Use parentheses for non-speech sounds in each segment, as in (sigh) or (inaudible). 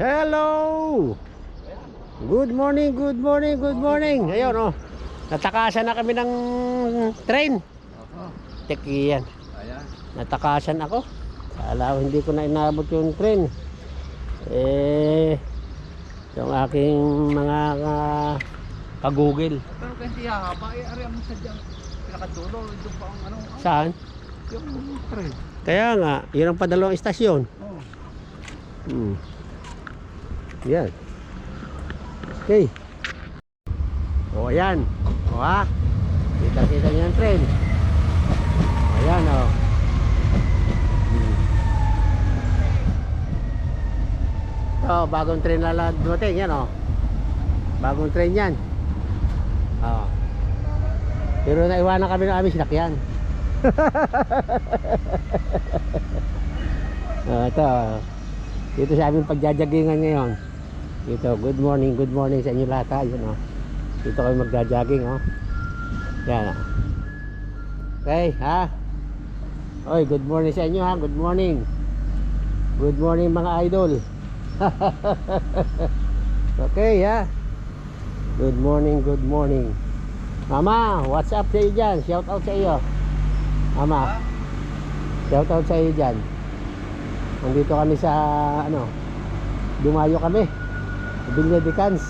Hello! Good morning, good morning, good morning. Ayun oh. Natakasan na kami ng train. Tekiyan. Natakasan ako. Kala hindi ko na inabot yung train. Eh, yung aking mga uh, kagugil. Pero hindi hahaba, eh, ari mo sa dyan. Pinakadulo, doon pa ang ano, ah, Saan? yung train. Kaya nga, yun ang padalawang istasyon. Oh. Hmm. Yan. Okay. O, ayan. O, ha? Kita-kita niyo yung train. Ayan, o. Hmm. Ito, bagong train na lang dumating. Yan, o. Bagong train yan. O. Pero naiwanan kami ng aming sinakyan. (laughs) Ah, ito. Dito sa aming pagjajagingan ngayon. Dito, good morning, good morning sa inyo lahat ha. Yun, oh. Dito kami magjajogging oh. Yan ah. Okay, ha? Oy, good morning sa inyo ha. Good morning. Good morning mga idol. (laughs) okay ha. Good morning, good morning. Mama, what's up sa iyo dyan? Shout out sa iyo. Mama, shout out sa iyo dyan. Nandito kami sa ano, dumayo kami. Villa de Cans.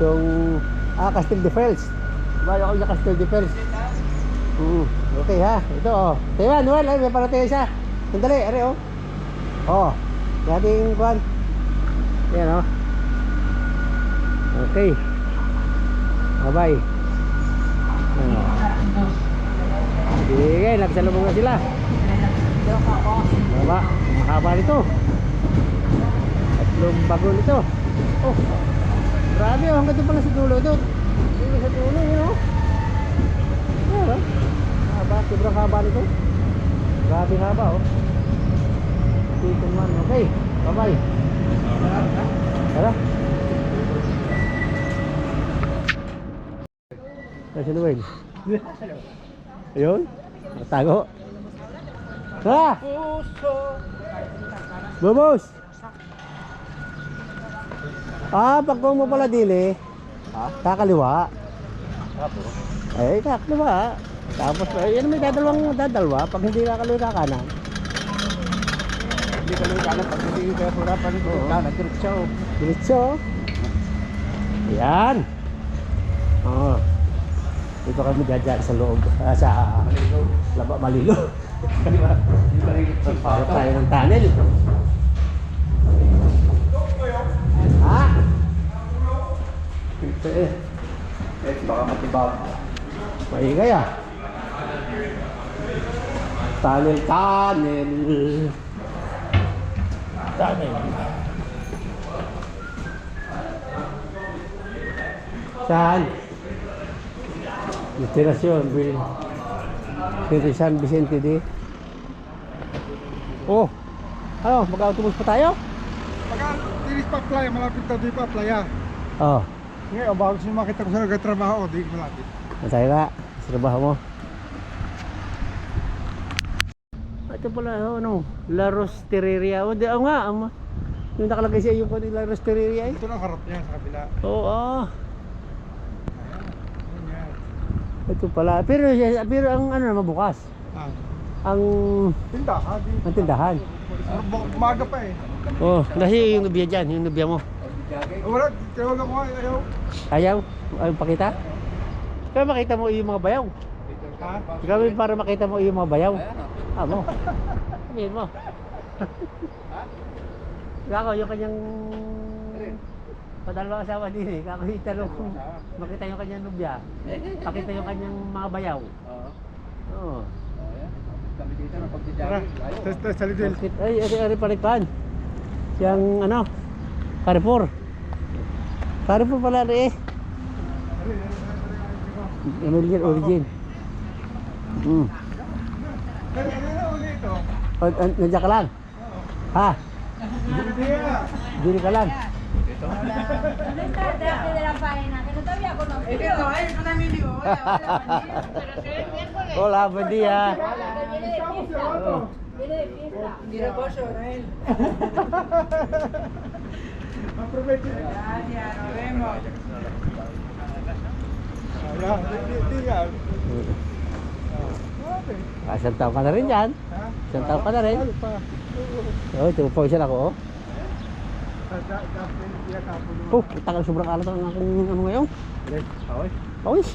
Yung ah Castel de Fels. Dumayo kami sa Castel de Fels. Mm, okay ha. Ito oh. Tayo Noel, ay may parating isa. Sandali, are oh. Oh. Yating kwan. Yan oh. Okay. Bye-bye. Ano? Sige, nagsalubong na sila. Baba, mahaba nito. Tatlong bago nito. Oh, grabe oh, hanggang doon pala sa dulo doon. Dito sa dulo, yun oh. Yan oh. Haba, sobrang haba nito. Grabe haba oh. Dito man, okay. Bye-bye. Tara. Kasi Luwin. Ayun. Natago. Tara! Bubos! Ah, pag mo pala eh. Ha? Kakaliwa. Tapos? Eh, kakaliwa. Tapos, eh, yan may dadalawang dadalwa. Pag hindi kakaliwa kakanan. Hindi ka lang kanan pag hindi kaya. Oo. Kanan, diretso. Diretso. Yan. Oh. Dito kami dadyan sa loob. Ah, sa laba malilo. Para tayo ng tunnel. Eh, Eh, baka matibag. Maingay ah. Tunnel, tunnel. Tunnel. Saan? Destinasyon. Bil- Dito San Vicente de. Oh. Ano, mag-autobus pa tayo? Pagka tiris pa playa, malapit na di pa playa. Oh. Ngayon, bago siya makita ko sa nagtatrabaho, di malapit. Matay ka sa trabaho mo. Ito pala, oh, ano, La Rosteria. O, di, oh, nga, ama. Yung nakalagay siya yung kung La Rosteria eh. Ito lang harap niya sa kabila. Oo, ah. Ayan. Ayan. Ito pala. Pero, pero ang ano naman bukas. Ah. Ang, Tindahan. di- ang tindahan. Umaga pa eh. Oh, nasi yung nubya dyan, yung nubya mo. Oh, Wala, tawag ako ayaw. Ayaw? Ayaw pakita? Kaya makita mo yung mga bayaw. Ha? Yung para makita mo yung mga bayaw. Ah, mo. Sabihin mo. Kako, yung kanyang padalawang asawa din eh. Kako yung tanong kung makita yung kanyang nubya. Pakita yung kanyang mga bayaw. Oo. Oo. Ayan. Kami dito ng Tara, pagtijari. Layo. test test sa. Bakit? Ay, ay, ay, palikpan. Siyang ano, Carrefour. Carrefour pala rin eh. Emilian Origin. Hmm. Ano na uli ito? O, an- nandiyan ka lang? Ha? Hindi ah. Dili ka lang? Entrate de la (laughs) faena, que no te había conocido. Hola, buen día. Hola, que (laughs) viene de fiesta. Oh. Dili, pista. Approbate. Gracias, nos vemos. Ah, isang taon ka na rin dyan. Isang taon ka na rin. Oh, isa ako. Oh, oh tagal sobrang alat ang aking ano ngayon. Okay. Pawis.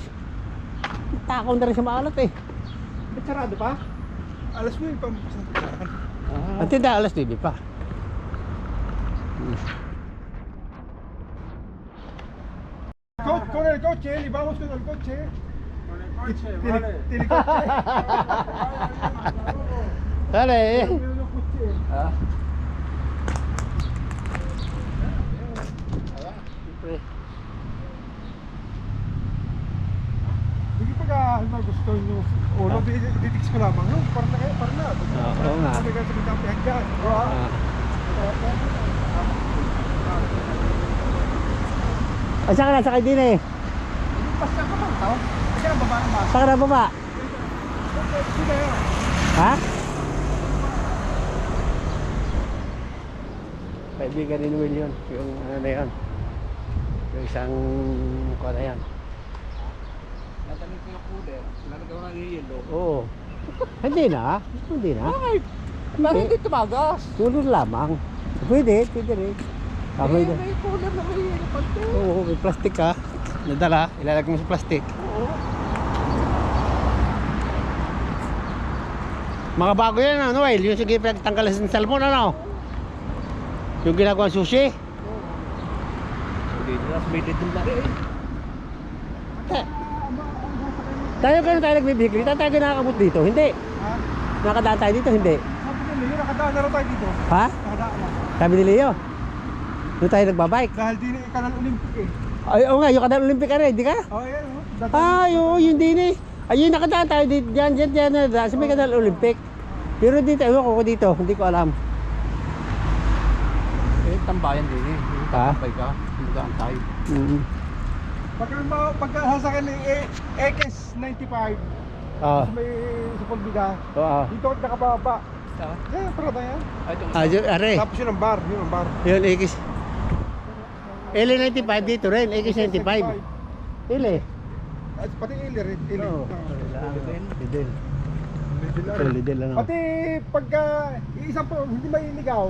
Takaw na rin sa maalat eh. Ba't sarado pa? Alas mo yung pampasang tindahan. Ang tinda alas 9 pa. Coach, con el coche, y vamos con el coche. Con el coche, vale. Tiene coche. Dale. Coches. Ah. Hindi pag uh, gusto nyo ulo, oh. titiks ko lamang yun. Para na kayo, para na. Oo nga. Sabi ka sa may kampihan dyan. Ah. Ah, saan ka na? Sakay din eh. Basta ka bang tao? Kasi ang baba naman. Saan ka na baba? Ha? Kaibigan ni Noel yun. Yung ano na yun. Yung isang kuha na yan. Natanim ko yung cooler. Lalagyan ko na yung yelo. Oo. (laughs) Hindi na. Hindi na. Bakit? Bakit hindi tumagas? Tulog lamang. Pwede, pwede rin. Eh, pwede. may cooler na may yelo pa to. Oo, may plastic ka. Nadala, ilalagay mo sa plastic. Oo. Mga bago yan, ano, Noel? Yung sige pinagtanggal sa salmon, ano? Yung ginagawa sushi. Hindi na, may didim na rin. Tayo ganun tayo nagbibigli. Tayo tayo nakakamot dito. Hindi. Ha? Nakadaan tayo dito, hindi. Sabi ko, Leo, nakadaan na rin tayo dito. Ha? Nakadaan na. Sabi ni Leo. Doon tayo nagbabike. Dahil di na ikanal Olympic eh. Ay, oo nga, yung kadal Olympic ka rin, di ka? Oh, yan. oh. Ay, oo, yun din eh. Ayun, nakadaan tayo dito, dyan, dyan, dyan, dyan, sa may kadal Olympic. Pero dito, ewan ko ko dito, hindi ko alam. Eh, tambayan din eh. Ha? Tambay ka. Hindi ka antay. Mm. Pagka, ma- pagka sasakyan ni E- EKS95, Ah, may sa pagbiga, oo. dito ako nakababa. Sa? Eh, parada yan. Ay, ito. Ah, yun, are. Tapos yun ang bar, yun ang bar. Yun, X. L95 dito rin, X95. Ile. At pati Ili rin. Ili. Oo. Lidl. Pero Lidl ano. Pati pagka isang po, hindi mailigaw.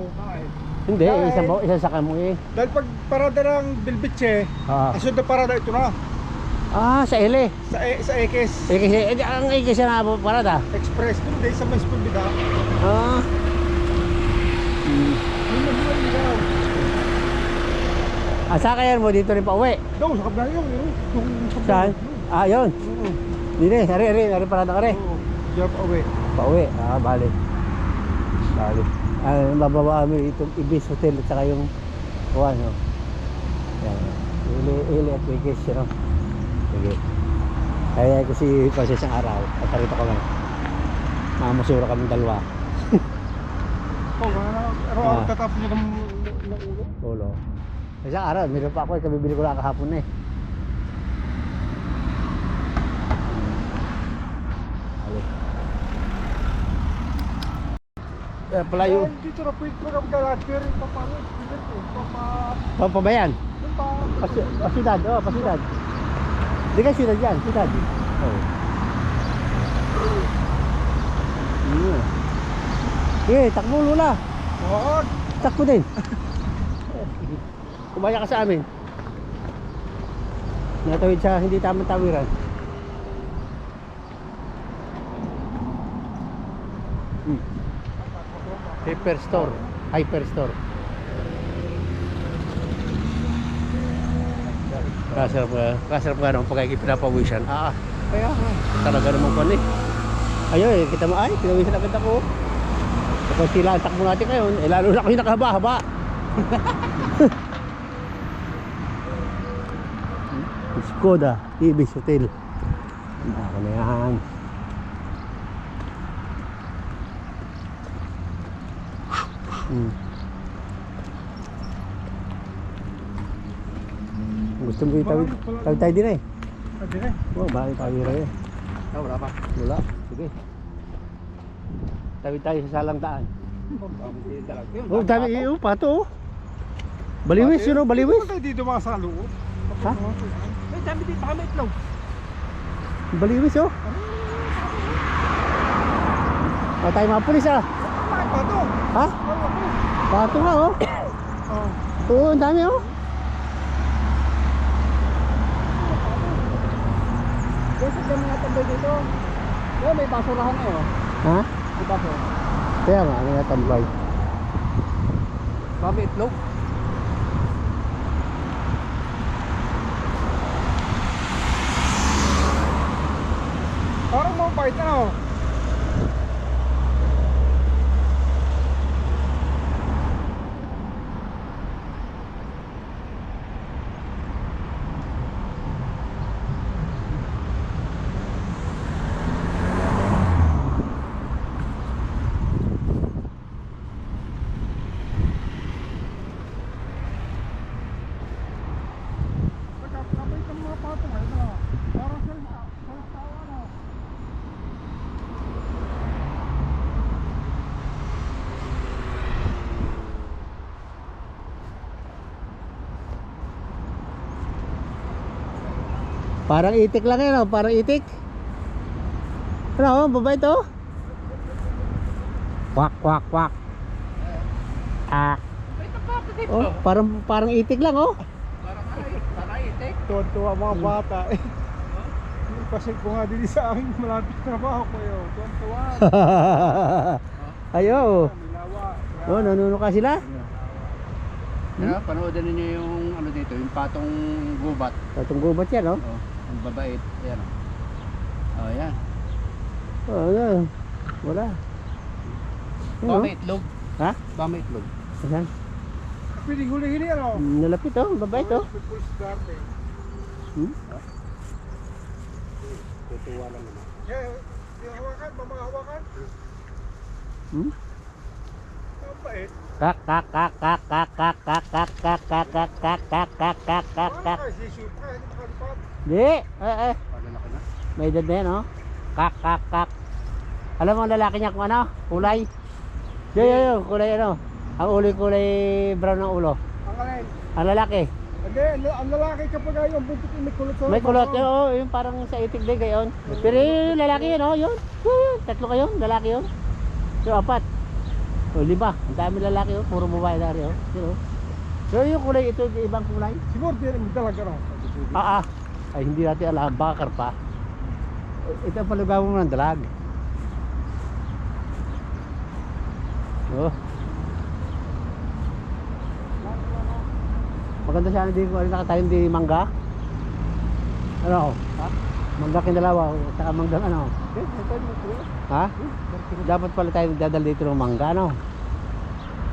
Hindi, isang ba, isang saka mo eh. Dahil pag parada ng Bilbiche, Ah, asunod na parada ito na. ah sa L. Sa, E- sa X, eh, ang X na parada. Express, doon din sa mas pagbiga. Ah. Mm. Hindi na mailigaw. Ah, sakayan mo dito rin pa uwi. Doon, sa kabila yun. yun. Yung sa kabila. Saan? Ah, yun. Oo. Dine, hari, hari, hari parada ka rin. Oo. Diyan pa uwi. Pa uwi. Ah, bali. Bali. Ah, bababa kami itong Ibis Hotel at saka yung kuha, no? Yan. Ili, ili at Wikis, you know? Sige. Kaya ko si Francis ang araw. At parito ko lang. Mamasura kami dalawa. (laughs) Oo, ano, araw-araw Ah. tatapos niya ng ng ulo. Ulo. Isang araw, meron pa ako. eh, Kabibili ko lang kahapon eh. Eh, pala yung Ayun, Dito na pwede ko yung papalo, hindi ko, papa, pampabayan. yung pa, Pas pasidad, oh, pasidad. Di ka sidad yan, sidad. Oh. Yeah. Eh, takbo lula. Oo, Takbo din. (laughs) Kumaya ka sa amin. Natawid sa hindi tamang tawiran. Hmm. Hyper store. Hyper store. Kasarap nga, kasarap nga naman pagka pinapawisan. Ah, kaya. Talaga naman pa eh. Ayun kita mo ay, pinawisan agad ako. Kapag sila ang takbo natin ngayon, eh lalo na ako yung nakahaba-haba. (laughs) Skoda, Ibis Hotel. Ako na yan. Hmm. Gusto mo itawid? Tawid tayo din eh. pwede rin. Oh, bakit tawid rin eh. Ah, wala pa. Wala. Sige. Tabi tayo sa salang daan. Oh, dami iyo, pato oh. Baliwis, yun oh, baliwis. Ba't tayo dito mga sa loob? Ha? May dami dito, baka may itlog. Baliwis oh. Oh, tayo mga pulis ah. Bakit? Ha? Pato nga oh. Oh. Oo, ang dami oh. Kasi dyan mga tambay dito. Oh, may basurahan eh oh. Ha? May baso. Kaya nga, nga tambay. Baka may itlog. right. Parang itik lang yan oh, parang itik. Ano, oh, babae to? Kwak, kwak, kwak. Ah. Oh, parang parang itik lang oh. Parang ay, parang itik. Tuwan-tuwa mga bata eh. Pasig ko nga din sa akin malapit trabaho ko yun. Tuwan-tuwa. Ayo. Milawa. Oh, nanuno ka sila? Kaya panoodin ninyo yung ano dito, yung patong gubat. Tatong gubat yan oh. Oh, ang babait. Ayan oh. Oh, yan. Oh, ano? Wala. Yan, Baka oh. may itlog. Ha? Baka may itlog. Ayan. Pwede huli-huli ano? Nalapit oh. People's Garden. Hmm? Tutuwa lang naman. Yeah, yung hawakan, mamahawakan. Hmm? Ang bait. Kak kak kak kak kak kak kak kak kak kak kak kak kak kak kak kak kak. Di, eh eh. Palalaki na. May edad na yan, oh. Kak, kak, kak. Alam mo ang lalaki niya kung ano? Kulay. Yo, yo, yo, kulay ano? Ang ulo kulay brown ng ulo. Ang alin. Ang lalaki. Hindi, ang- lalaki kapag yung buntot may kulot May kulot, yun, oh, yung parang sa itik din gayon. Pero yun, yung lalaki yun, oh, yun. Yun, Tatlo kayo, lalaki yun. Yung apat. O, lima. Ang dami lalaki, oh. Puro babae na rin, oh. Yun, oh. Yung kulay, ito, ibang kulay. Siguro di rin talaga no. Ah, ah. Ay, hindi natin alam. Baka karpa. Ito ang palugaw mo ng dalag. Oh. Maganda siya hindi ko nakatayo di mangga. Ano? Ha? Mangga kinalawa, saka mangga ano? Ha? Dapat pala tayo dadal dito ng mangga, no?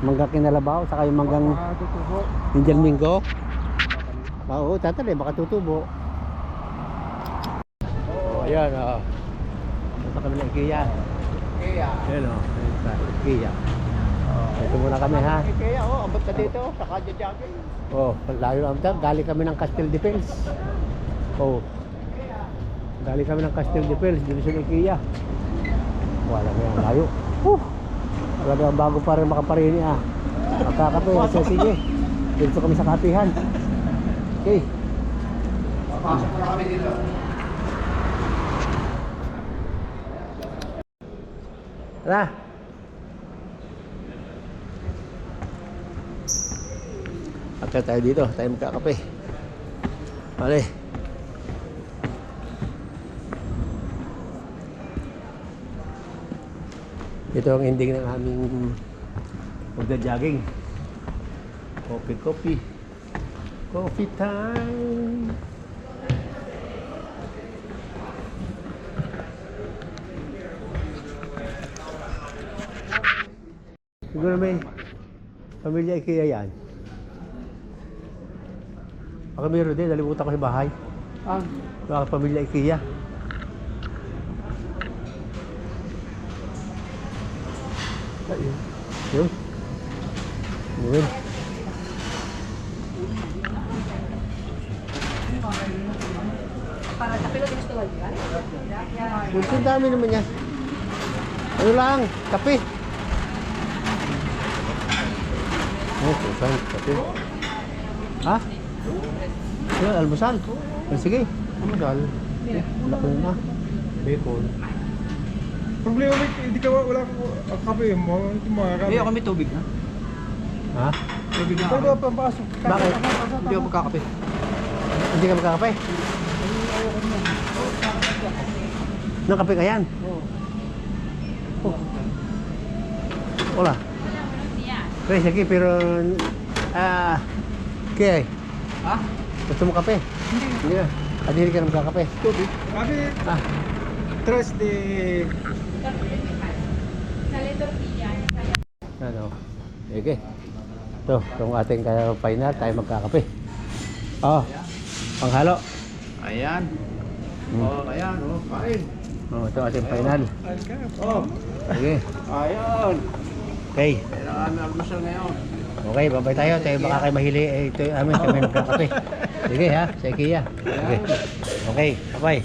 Mangga kinalabaw, saka yung manggang. Indian Mingo. Oo, tatali, baka tutubo. Oh, ayan, oh. Ito kami ng Ikea. Kaya. Ayan, oh. Ayan sa Ikea. Ito muna kami, ha? Kaya oh, abot ka dito. Saka jogging. Oh, layo ang tag. Galing kami ng Castle Defense. Oh. Galing kami ng Castle Defense dito sa Ikea. Wala mo yung layo. Uh. Talagang bago pa rin makaparini ah. Magkakape, sa sige. Dito kami sa kapihan. Okay. Pasok na kami dito. Tara. Akit tayo dito, tayo magkakape. Mali. Ito ang ending ng aming pagda-jogging. Coffee, coffee. Coffee time. Siguro may pamilya IKEA yan. Baka meron din, nalimutan ko sa bahay. Ah, Baka pamilya IKEA. Ayun. Yun. Yun. Para sa Pilipinas to yan. Ang dami naman yan. Ano lang, kape. Oh, Susan, kape. Ha? Ano, almusal? Oh, sige, almusal. Laki na. Bacon. Problema mo, hindi ka wala ko ang kape mo, hindi mo Hindi ako may tubig na. Ha? Tubig na Pero ako. papasok. Bakit? Hindi ako magkakape. Hindi ka magkakape? Nang kape ka yan? Oh. Wala. Pre, sige, pero... Ah... kaya Ha? gusto mo kape? Hindi na. Ah, hindi ka na magkakape. Tubig. Sabi, Ah, trust the... ano. Sige. Ito, itong ating kaya final, tayo magkakape. Oh, panghalo. Ayan. Hmm. Oh, ayan. Oh, kain. Oh, ito ating final. Oh, Sige. ayan. Okay. Kailangan namin almusal ngayon. Okay, babay tayo. Tayo baka kayo mahili. Eh, ito yung amin. Kami magkakape. Sige ha, sa IKEA. Okay. Okay, bye-bye.